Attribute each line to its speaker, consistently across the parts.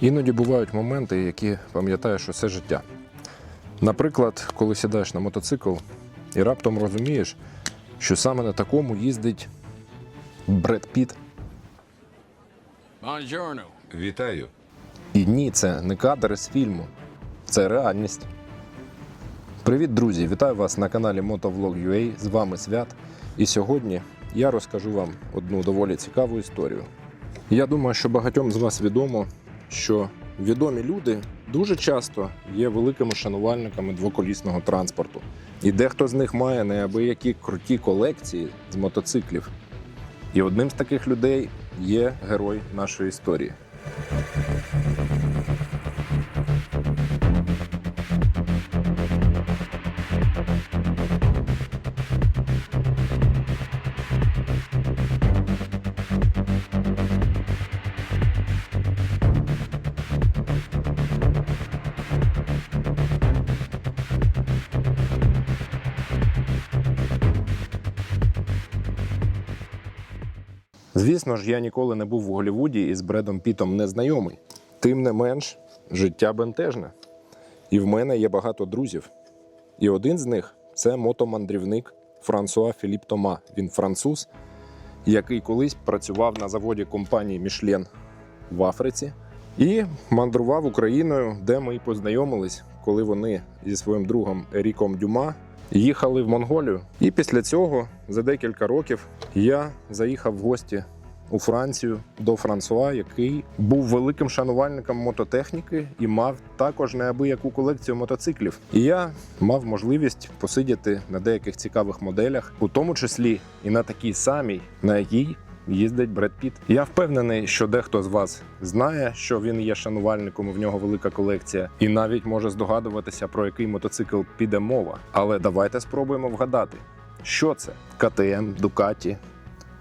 Speaker 1: Іноді бувають моменти, які пам'ятаєш усе життя. Наприклад, коли сідаєш на мотоцикл і раптом розумієш, що саме на такому їздить Бред Піт.
Speaker 2: Вітаю.
Speaker 1: І ні, це не кадр з фільму, це реальність. Привіт, друзі! Вітаю вас на каналі Motovlog.ua. З вами Свят. І сьогодні я розкажу вам одну доволі цікаву історію. Я думаю, що багатьом з вас відомо, що відомі люди дуже часто є великими шанувальниками двоколісного транспорту. І дехто з них має неабиякі круті колекції з мотоциклів. І одним з таких людей є герой нашої історії. Звісно ж, я ніколи не був в Голлівуді і з Бредом Пітом не знайомий. Тим не менш, життя бентежне. І в мене є багато друзів. І один з них це мотомандрівник Франсуа Філіп Тома. Він француз, який колись працював на заводі компанії Мішлен в Африці і мандрував Україною, де ми і познайомились, коли вони зі своїм другом Еріком Дюма їхали в Монголію. І після цього, за декілька років, я заїхав в гості у Францію до Франсуа, який був великим шанувальником мототехніки і мав також неабияку колекцію мотоциклів. І я мав можливість посидіти на деяких цікавих моделях, у тому числі і на такій самій, на якій їздить Бред Піт. Я впевнений, що дехто з вас знає, що він є шанувальником, в нього велика колекція, і навіть може здогадуватися, про який мотоцикл піде мова. Але давайте спробуємо вгадати, що це: КТМ, Дукаті,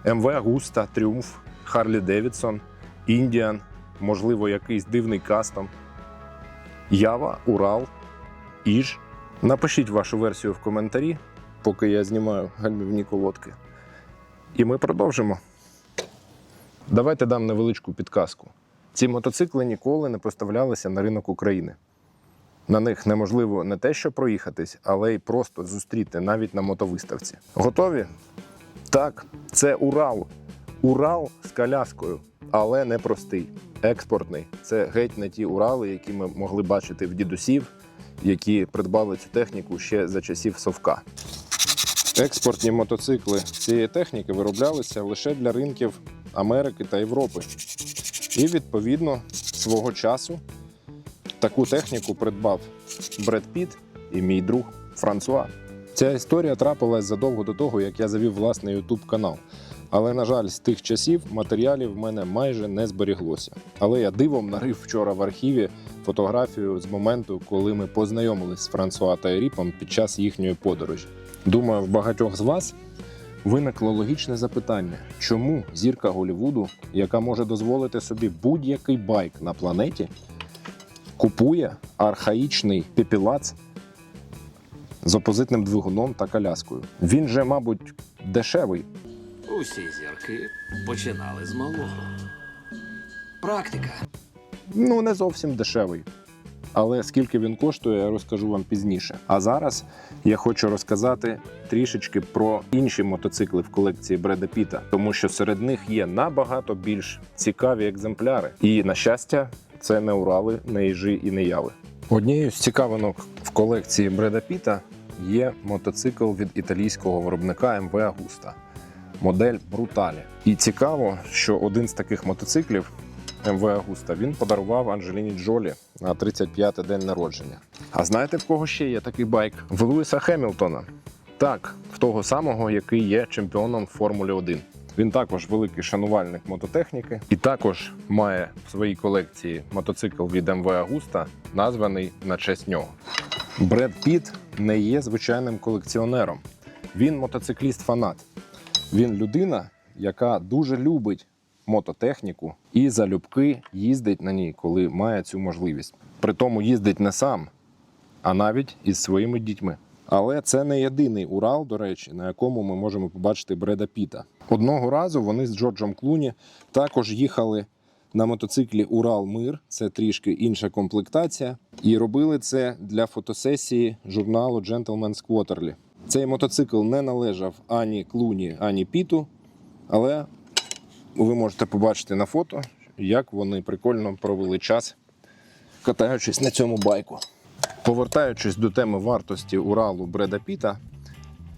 Speaker 1: МВ Агуста, Тріумф, Харлі Девідсон, Індіан, можливо, якийсь дивний кастом, Ява, Урал, Іж. Напишіть вашу версію в коментарі, поки я знімаю гальмівні колодки. І ми продовжимо. Давайте дам невеличку підказку. Ці мотоцикли ніколи не поставлялися на ринок України. На них неможливо не те, що проїхатись, але й просто зустріти навіть на мотовиставці. Готові? Так, це Урал. Урал з коляскою, але не простий, експортний. Це геть не ті Урали, які ми могли бачити в дідусів, які придбали цю техніку ще за часів Совка. Експортні мотоцикли цієї техніки вироблялися лише для ринків Америки та Європи. І відповідно свого часу таку техніку придбав Бред Піт і мій друг Франсуа. Ця історія трапилась задовго до того, як я завів власний YouTube канал. Але, на жаль, з тих часів матеріалів в мене майже не зберіглося. Але я дивом нарив вчора в архіві фотографію з моменту, коли ми познайомились з Франсуа та Еріпом під час їхньої подорожі. Думаю, в багатьох з вас виникло логічне запитання: чому зірка Голлівуду, яка може дозволити собі будь-який байк на планеті, купує архаїчний пепілац з опозитним двигуном та коляскою? Він же, мабуть, дешевий.
Speaker 3: Усі зірки починали з малого. Практика.
Speaker 1: Ну, не зовсім дешевий. Але скільки він коштує, я розкажу вам пізніше. А зараз я хочу розказати трішечки про інші мотоцикли в колекції Бреда Піта, тому що серед них є набагато більш цікаві екземпляри. І на щастя, це не Урали, не Іжи і не Яви. Однією з цікавинок в колекції Бреда Піта є мотоцикл від італійського виробника МВ Агуста, модель Бруталі. І цікаво, що один з таких мотоциклів МВ Агуста він подарував Анджеліні Джолі на 35-й день народження. А знаєте, в кого ще є такий байк? В Луїса Хемілтона. Так, в того самого, який є чемпіоном Формули 1. Він також великий шанувальник мототехніки і також має в своїй колекції мотоцикл від МВ Агуста, названий на честь нього. Бред Піт не є звичайним колекціонером. Він мотоцикліст-фанат. Він людина, яка дуже любить мототехніку і залюбки їздить на ній, коли має цю можливість. При тому їздить не сам, а навіть із своїми дітьми. Але це не єдиний Урал, до речі, на якому ми можемо побачити Бреда Піта. Одного разу вони з Джорджем Клуні також їхали
Speaker 4: на мотоциклі Урал Мир. Це трішки інша комплектація. І робили це для фотосесії журналу Gentleman's Quarterly. Цей мотоцикл не належав ані Клуні, ані Піту, але ви можете побачити на фото, як вони прикольно провели час, катаючись на цьому байку. Повертаючись до теми вартості Уралу Бреда Піта,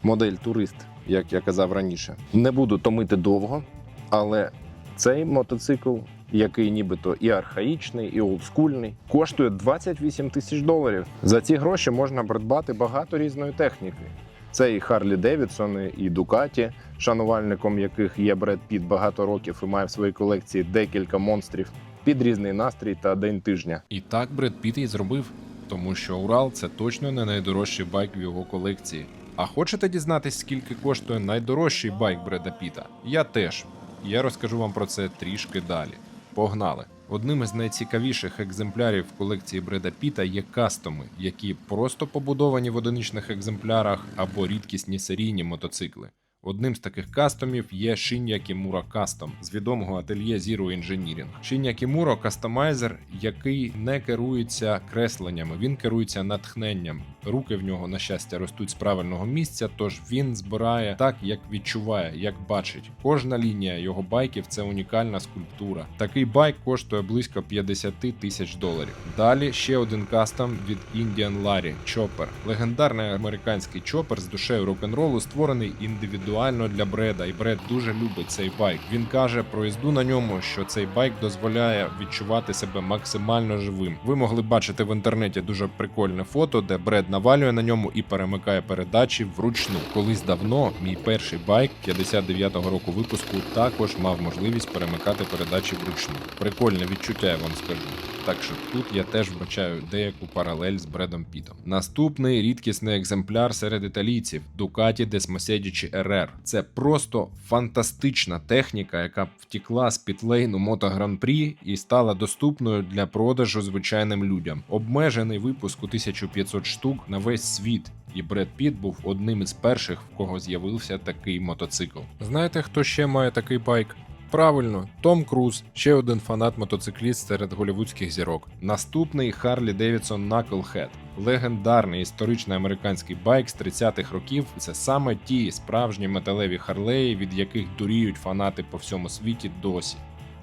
Speaker 4: модель турист, як я казав раніше, не буду томити довго, але цей мотоцикл, який нібито і архаїчний, і олдскульний, коштує 28 тисяч доларів. За ці гроші можна придбати багато різної техніки. Це і Харлі Девідсони, і Дукаті, шанувальником яких є Бред Піт багато років і має в своїй колекції декілька монстрів під різний настрій та день тижня.
Speaker 1: І так Бред Піт і зробив, тому що Урал це точно не найдорожчий байк в його колекції. А хочете дізнатись, скільки коштує найдорожчий байк Бреда Піта? Я теж. Я розкажу вам про це трішки далі. Погнали! Одним із найцікавіших екземплярів колекції Бреда Піта є кастоми, які просто побудовані в одиничних екземплярах або рідкісні серійні мотоцикли. Одним з таких кастомів є Shinya Kimura Custom з відомого ательє Zero Engineering. Shinya Kimura – кастомайзер, який не керується кресленнями, він керується натхненням. Руки в нього, на щастя, ростуть з правильного місця, тож він збирає так, як відчуває, як бачить. Кожна лінія його байків це унікальна скульптура. Такий байк коштує близько 50 тисяч доларів. Далі ще один кастом від Indian Larry – Chopper. Легендарний американський чопер з душею рок-н-ролу створений індивідуально для Бреда, і Бред дуже любить цей байк. Він каже про їзду на ньому, що цей байк дозволяє відчувати себе максимально живим. Ви могли бачити в інтернеті дуже прикольне фото, де Бред навалює на ньому і перемикає передачі вручну. Колись давно мій перший байк 59-го року випуску також мав можливість перемикати передачі вручну. Прикольне відчуття, я вам скажу. Так що тут я теж вбачаю деяку паралель з Бредом Пітом. Наступний рідкісний екземпляр серед італійців Ducati Desmosedici RR. Це просто фантастична техніка, яка втікла з пітлейну Мото Гран-прі і стала доступною для продажу звичайним людям. Обмежений випуск у 1500 штук на весь світ. І Бред Піт був одним із перших, в кого з'явився такий мотоцикл. Знаєте, хто ще має такий байк? Правильно, Том Круз, ще один фанат мотоцикліст серед голівудських зірок. Наступний Харлі Девідсон Knucklehead. Легендарний історичний американський байк з 30-х років. Це саме ті справжні металеві харлеї, від яких дуріють фанати по всьому світі досі.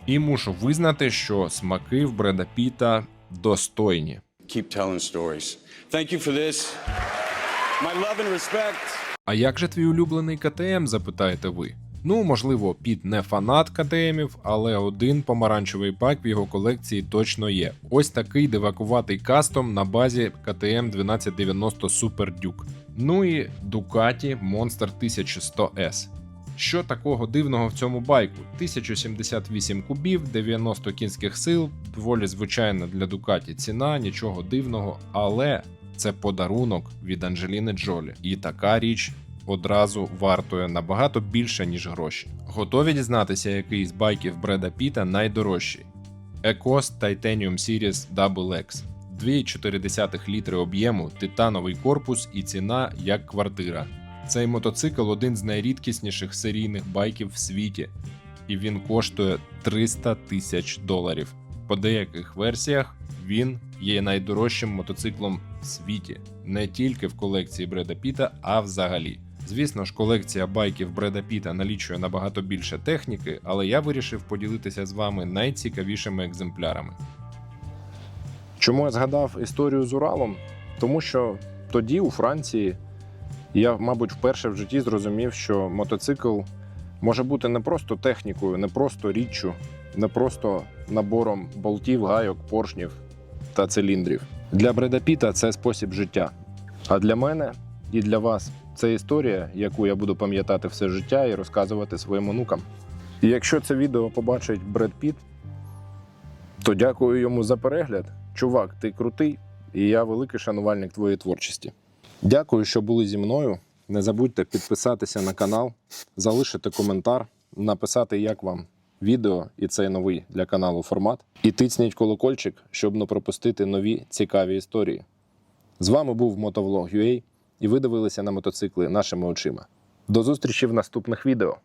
Speaker 1: І мушу визнати, що смаки в Бреда Піта достойні.
Speaker 5: keep telling stories. Thank you for this. My love and respect.
Speaker 1: А як же твій улюблений КТМ, запитаєте ви? Ну, можливо, Піт не фанат КТМів, але один помаранчевий байк в його колекції точно є. Ось такий дивакуватий кастом на базі КТМ 1290 Super Duke. Ну і Ducati Monster 1100S. Що такого дивного в цьому байку? 1078 кубів, 90 кінських сил, доволі звичайна для Ducati ціна, нічого дивного, але це подарунок від Анджеліни Джолі. І така річ одразу вартує набагато більше, ніж гроші. Готові дізнатися, який з байків Бреда Піта найдорожчий? Ecos Titanium Series Double X. 2,4 літри об'єму, титановий корпус і ціна як квартира. Цей мотоцикл один з найрідкісніших серійних байків в світі, і він коштує 300 тисяч доларів. По деяких версіях він є найдорожчим мотоциклом в світі, не тільки в колекції Бреда Піта, а взагалі. Звісно ж, колекція байків Бреда Піта налічує набагато більше техніки, але я вирішив поділитися з вами найцікавішими екземплярами.
Speaker 4: Чому я згадав історію з Уралом? Тому що тоді, у Франції, я, мабуть, вперше в житті зрозумів, що мотоцикл може бути не просто технікою, не просто річчю, не просто набором болтів, гайок, поршнів та циліндрів. Для Бреда Піта це спосіб життя. А для мене і для вас це історія, яку я буду пам'ятати все життя і розказувати своїм онукам. І якщо це відео побачить Бред Піт, то дякую йому за перегляд. Чувак, ти крутий, і я великий шанувальник твоєї творчості. Дякую, що були зі мною. Не забудьте підписатися на канал, залишити коментар, написати, як вам відео і цей новий для каналу формат. І тицніть колокольчик, щоб не пропустити нові цікаві історії. З вами був Мотовлог.ua і ви дивилися на мотоцикли нашими очима. До зустрічі в наступних відео.